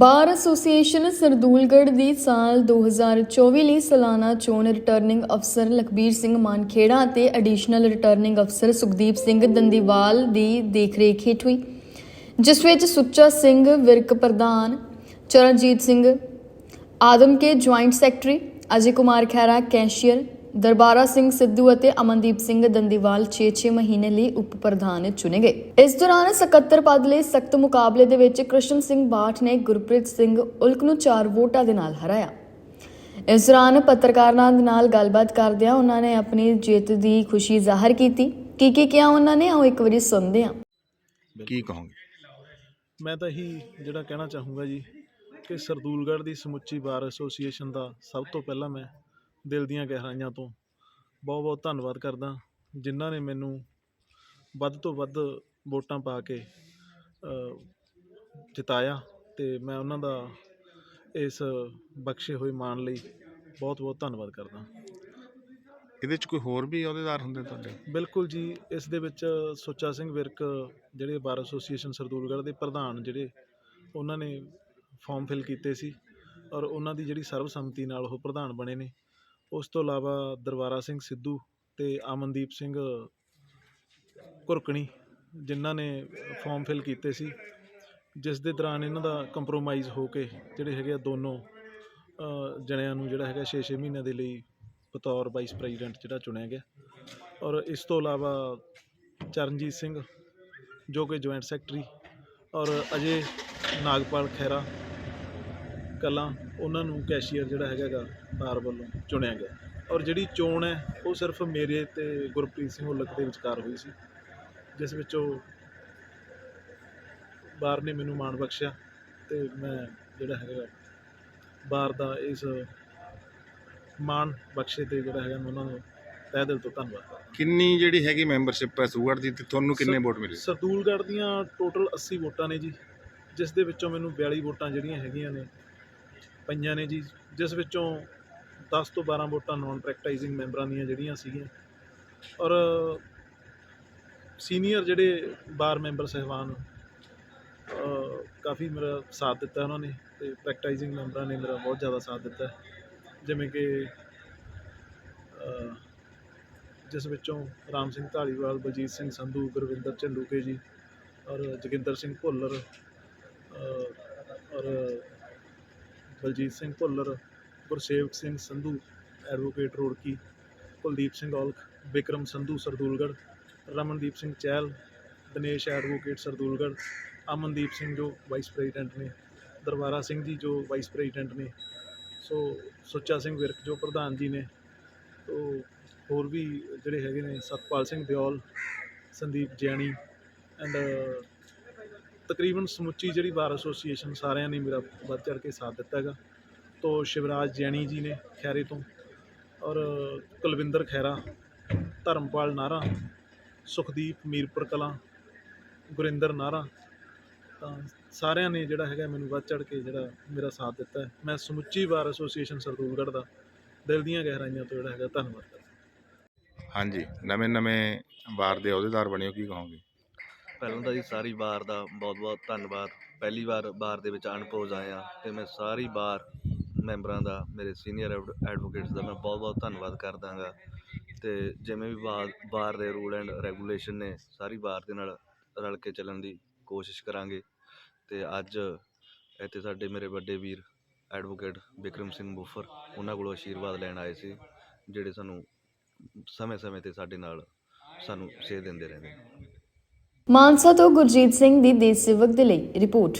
Bar association Sardulgarh ਦੀ ਸਾਲ 2024 ਲਈ ਸਾਲਾਨਾ ਚੋਣ ਰਿਟਰਨਿੰਗ ਅਫਸਰ ਲਖਬੀਰ ਸਿੰਘ ਮਾਨਖੇੜਾ ਅਤੇ ਐਡੀਸ਼ਨਲ ਰਿਟਰਨਿੰਗ ਅਫਸਰ ਸੁਖਦੀਪ ਸਿੰਘ ਦੰਦੀਵਾਲ ਦੀ ਦੇਖਰੇਖ ਹੇਠ ਹੋਈ, ਜਿਸ ਵਿੱਚ ਸੁੱਚਾ ਸਿੰਘ ਵਿਰਕ ਪ੍ਰਧਾਨ, Charanjit Singh, Adamke joint secretary, Ajay Kumar Khaira cashier Darbara Singh Sidhu ਅਤੇ ਅਮਨਦੀਪ ਸਿੰਘ ਦੰਦੀਵਾਲ 6-6 ਮਹੀਨੇ ਲਈ ਉਪ ਪ੍ਰਧਾਨ ਚੁਣੇ ਗਏ। ਇਸ ਦੌਰਾਨ ਸਕੱਤਰ ਪਦ ਲਈ ਸਖਤ ਮੁਕਾਬਲੇ ਦੇ ਵਿੱਚ ਕ੍ਰਿਸ਼ਨ ਸਿੰਘ ਬਾਠ ਨੇ ਗੁਰਪ੍ਰੀਤ ਸਿੰਘ ਉਲਕ ਨੂੰ 4 ਵੋਟਾਂ ਦੇ ਨਾਲ ਹਰਾਇਆ। ਇਸ ਦੌਰਾਨ ਪੱਤਰਕਾਰਾਂ ਨਾਲ ਗੱਲਬਾਤ ਕਰਦਿਆਂ ਉਹਨਾਂ ਨੇ ਆਪਣੀ ਜਿੱਤ ਦੀ ਖੁਸ਼ੀ ਜ਼ਾਹਰ ਕੀਤੀ। ਕੀ ਕੀ ਕਿਹਾ ਉਹਨਾਂ ਨੇ ਆਓ ਇੱਕ ਵਾਰੀ ਸੁਣਦੇ ਹਾਂ। ਕੀ ਕਹੋਗੇ? ਮੈਂ ਤਾਂ ਇਹੀ ਜਿਹੜਾ ਕਹਿਣਾ ਚਾਹੂੰਗਾ ਜੀ ਕਿ ਸਰਦੂਲਗੜ੍ਹ ਦੀ ਸਮੁੱਚੀ ਬਾਰ ਐਸੋਸੀਏਸ਼ਨ ਦਾ ਸਭ ਤੋਂ ਪਹਿਲਾਂ ਮੈਂ ਦਿਲ ਦੀਆਂ ਗਹਿਰਾਈਆਂ ਤੋਂ। ਬਹੁਤ ਬਹੁਤ ਧੰਨਵਾਦ ਕਰਦਾ ਜਿਨ੍ਹਾਂ ਨੇ ਮੈਨੂੰ ਵੱਧ ਤੋਂ ਵੱਧ ਵੋਟਾਂ ਪਾ ਕੇ ਜਿਤਾਇਆ ਤੇ ਮੈਂ ਉਹਨਾਂ ਦਾ ਇਸ ਬਖਸ਼ੇ ਹੋਏ ਮਾਣ ਲਈ ਬਹੁਤ ਬਹੁਤ ਧੰਨਵਾਦ ਕਰਦਾ। ਇਹਦੇ ਚ ਕੋਈ ਹੋਰ ਵੀ ਅਹੁਦੇਦਾਰ ਹੁੰਦੇ ਤੁਹਾਡੇ? ਬਿਲਕੁਲ ਜੀ ਇਸ ਦੇ ਵਿੱਚ ਸੁੱਚਾ ਸਿੰਘ ਵਿਰਕ ਜਿਹੜੇ ਬਾਰ ਐਸੋਸੀਏਸ਼ਨ ਸਰਦੂਲਗੜ੍ਹ ਦੇ ਪ੍ਰਧਾਨ ਜਿਹੜੇ ਉਹਨਾਂ ਨੇ ਫਾਰਮ ਫਿਲ ਕੀਤੇ ਸੀ ਔਰ ਉਹਨਾਂ ਦੀ ਜਿਹੜੀ ਸਰਬਸੰਮਤੀ ਨਾਲ ਉਹ ਪ੍ਰਧਾਨ ਬਣੇ ਨੇ। ਉਸ ਤੋਂ ਇਲਾਵਾ ਦਰਬਾਰਾ ਸਿੰਘ ਸਿੱਧੂ ਅਤੇ ਅਮਨਦੀਪ ਸਿੰਘ ਘੁਰਕਣੀ, ਜਿਨ੍ਹਾਂ ਨੇ ਫਾਰਮ ਫਿਲ ਕੀਤੇ ਸੀ, ਜਿਸ ਦੇ ਦੌਰਾਨ ਇਹਨਾਂ ਦਾ ਕੰਪਰੋਮਾਈਜ਼ ਹੋ ਕੇ ਜਿਹੜੇ ਹੈਗੇ ਆ ਦੋਨੋਂ ਜਣਿਆਂ ਨੂੰ ਜਿਹੜਾ ਹੈਗਾ 6-6 ਮਹੀਨਿਆਂ ਦੇ ਲਈ ਬਤੌਰ ਵਾਈਸ ਪ੍ਰੈਜ਼ੀਡੈਂਟ ਜਿਹੜਾ ਚੁਣਿਆ ਗਿਆ। ਔਰ ਇਸ ਤੋਂ ਇਲਾਵਾ ਚਰਨਜੀਤ ਸਿੰਘ, ਜੋ ਕਿ ਜੁਆਇੰਟ ਸੈਕਟਰੀ ਔਰ ਅਜੇ ਨਾਗਪਾਲ ਖੈਰਾ ਕਲਾਂ ਉਹਨਾਂ ਨੂੰ ਕੈਸ਼ੀਅਰ ਜਿਹੜਾ ਹੈਗਾ ਗਾ ਬਾਰ ਵੱਲੋਂ ਚੁਣਿਆ ਗਿਆ। ਔਰ ਜਿਹੜੀ ਚੋਣ ਹੈ ਉਹ ਸਿਰਫ ਮੇਰੇ ਤੇ ਗੁਰਪ੍ਰੀਤ ਸਿੰਘ ਉਲਕ ਦੇ ਵਿਚਕਾਰ ਹੋਈ ਸੀ। ਜਿਸ ਵਿੱਚ ਉਹ ਬਾਰ ਨੇ ਮੈਨੂੰ ਮਾਣ ਬਖਸ਼ਿਆ ਤੇ ਮੈਂ ਜਿਹੜਾ ਹੈਗਾ ਬਾਰ ਦਾ ਇਸ ਮਾਣ ਬਖਸ਼ੇ ਤੇ ਜਿਹੜਾ ਹੈਗਾ ਮੈਂ ਉਹਨਾਂ ਨੂੰ ਤਹਿ ਦਿਲ ਤੋਂ ਧੰਨਵਾਦ ਕਿੰਨੀ ਜਿਹੜੀ ਹੈਗੀ ਮੈਂਬਰਸ਼ਿਪ ਹੈ ਸੂਗੜ ਦੀ ਤੇ ਤੁਹਾਨੂੰ ਕਿੰਨੇ ਵੋਟ ਮਿਲੇ? ਸਰਦੂਲਗੜ੍ਹ ਦੀਆਂ ਟੋਟਲ 80 ਵੋਟਾਂ ਨੇ ਜੀ ਜਿਸ ਦੇ ਵਿੱਚੋਂ ਮੈਨੂੰ 42 ਵੋਟਾਂ ਜਿਹੜੀਆਂ ਹੈਗੀਆਂ ਨੇ ਪਈਆਂ ਨੇ ਜੀ, ਜਿਸ ਵਿੱਚੋਂ 10 ਤੋਂ 12 ਵੋਟਾਂ ਨਾਨ ਪ੍ਰੈਕਟਾਈਜ਼ਿੰਗ ਮੈਂਬਰਾਂ ਦੀਆਂ ਜਿਹੜੀਆਂ ਸੀਗੀਆਂ। ਔਰ ਸੀਨੀਅਰ ਜਿਹੜੇ ਬਾਰ ਮੈਂਬਰ ਸਹਿਬਾਨ ਕਾਫੀ ਮੇਰਾ ਸਾਥ ਦਿੱਤਾ ਉਹਨਾਂ ਨੇ ਤੇ ਪ੍ਰੈਕਟਾਈਜ਼ਿੰਗ ਮੈਂਬਰਾਂ ਨੇ ਮੇਰਾ ਬਹੁਤ ਜ਼ਿਆਦਾ ਸਾਥ ਦਿੱਤਾ। ਜਿਵੇਂ ਕਿ ਜਿਸ ਵਿੱਚੋਂ ਰਾਮ ਸਿੰਘ ਢਾਲੀਵਾਲ ਬਲਜੀਤ ਸਿੰਘ ਸੰਧੂ, ਗੁਰਵਿੰਦਰ ਚੰਦੂਕੇ ਜੀ ਔਰ ਜੋਗਿੰਦਰ ਸਿੰਘ ਭੁੱਲਰ ਔਰ ਬਲਜੀਤ ਸਿੰਘ ਭੁੱਲਰ, ਗੁਰਸੇਵਕ ਸਿੰਘ ਸੰਧੂ ਐਡਵੋਕੇਟ ਰੋੜਕੀ, ਕੁਲਦੀਪ ਸਿੰਘ ਔਲਖ ਵਿਕਰਮ ਸੰਧੂ ਸਰਦੂਲਗੜ੍ਹ, ਰਮਨਦੀਪ ਸਿੰਘ ਚਹਿਲ, ਦਿਨੇਸ਼ ਐਡਵੋਕੇਟ ਸਰਦੂਲਗੜ੍ਹ, ਅਮਨਦੀਪ ਸਿੰਘ ਜੋ ਵਾਈਸ ਪ੍ਰੈਜ਼ੀਡੈਂਟ ਨੇ, ਦਰਬਾਰਾ ਸਿੰਘ ਜੀ ਜੋ ਵਾਈਸ ਪ੍ਰੈਜ਼ੀਡੈਂਟ ਨੇ, ਸੋ ਸੁੱਚਾ ਸਿੰਘ ਵਿਰਕ ਜੋ ਪ੍ਰਧਾਨ ਜੀ ਨੇ, ਤੋ ਹੋਰ ਵੀ ਜਿਹੜੇ ਹੈਗੇ ਨੇ, ਸਤਪਾਲ ਸਿੰਘ ਦਿਓਲ, ਸੰਦੀਪ ਜੈਣੀ ਐਂਡ ਤਕਰੀਬਨ ਸਮੁੱਚੀ ਜਿਹੜੀ ਬਾਰ ਐਸੋਸੀਏਸ਼ਨ ਸਾਰਿਆਂ ਨੇ ਮੇਰਾ ਵੱਧ ਚੜ੍ਹ ਕੇ ਸਾਥ ਦਿੱਤਾ ਹੈਗਾ। ਤੋ ਸ਼ਿਵਰਾਜ ਜੈਣੀ ਜੀ ਨੇ ਖੈਰੇ ਤੋਂ ਔਰ ਕੁਲਵਿੰਦਰ ਖੈਰਾ ਧਰਮਪਾਲ ਨਾਰਾ ਸੁਖਦੀਪ ਮੀਰਪੁਰ ਕਲਾਂ, ਗੁਰਿੰਦਰ ਨਾਰਾ ਤਾਂ ਸਾਰਿਆਂ ਨੇ ਜਿਹੜਾ ਹੈਗਾ ਮੈਨੂੰ ਵੱਧ ਚੜ੍ਹ ਕੇ ਜਿਹੜਾ ਮੇਰਾ ਸਾਥ ਦਿੱਤਾ ਹੈ। ਮੈਂ ਸਮੁੱਚੀ ਬਾਰ ਐਸੋਸੀਏਸ਼ਨ ਸਰਦੂਲਗੜ੍ਹ ਦਾ ਦਿਲ ਦੀਆਂ ਗਹਿਰਾਈਆਂ ਤੋਂ ਜਿਹੜਾ ਹੈਗਾ ਧੰਨਵਾਦ ਕਰਦਾ। ਹਾਂਜੀ ਨਵੇਂ ਨਵੇਂ ਵਾਰ ਦੇ ਅਹੁਦੇਦਾਰ ਬਣੇ ਹੋ ਕੀ ਕਹੋਗੇ? ਪਹਿਲਾਂ ਤਾਂ ਜੀ ਸਾਰੀ ਬਾਰ ਦਾ ਬਹੁਤ-ਬਹੁਤ ਧੰਨਵਾਦ। ਪਹਿਲੀ ਵਾਰ ਬਾਰ ਦੇ ਵਿੱਚ ਅਨਪੋਜ਼ ਆਇਆ ਤੇ ਮੈਂ ਸਾਰੀ ਬਾਰ ਮੈਂਬਰਾਂ ਦਾ, ਮੇਰੇ ਸੀਨੀਅਰ ਐਡਵੋਕੇਟਸ ਦਾ ਮੈਂ ਬਹੁਤ-ਬਹੁਤ ਧੰਨਵਾਦ ਕਰਦਾਗਾ ਤੇ ਜਿਵੇਂ ਵੀ ਬਾਰ ਬਾਰ ਦੇ ਰੂਲ ਐਂਡ ਰੈਗੂਲੇਸ਼ਨ ਨੇ, ਸਾਰੀ ਬਾਰ ਦੇ ਨਾਲ ਰਲ ਕੇ ਚੱਲਣ ਦੀ ਕੋਸ਼ਿਸ਼ ਕਰਾਂਗੇ। ਤੇ ਅੱਜ ਇੱਥੇ ਸਾਡੇ ਮੇਰੇ ਵੱਡੇ ਵੀਰ ਐਡਵੋਕੇਟ ਵਿਕਰਮ ਸਿੰਘ ਬੁੱਫਰ, ਉਹਨਾਂ ਕੋਲੋਂ ਆਸ਼ੀਰਵਾਦ ਲੈਣ ਆਏ ਸੀ, ਜਿਹੜੇ ਸਾਨੂੰ ਸਮੇਂ-ਸਮੇਂ ਤੇ ਸਾਡੇ ਨਾਲ ਸਾਨੂੰ ਸੇਧ ਦਿੰਦੇ ਰਹਿੰਦੇ ਮਾਨਸਾ ਤੋਂ ਗੁਰਜੀਤ ਸਿੰਘ ਦੀ ਦੇਸ਼ ਸੇਵਕ ਦੇ ਲਈ ਰਿਪੋਰਟ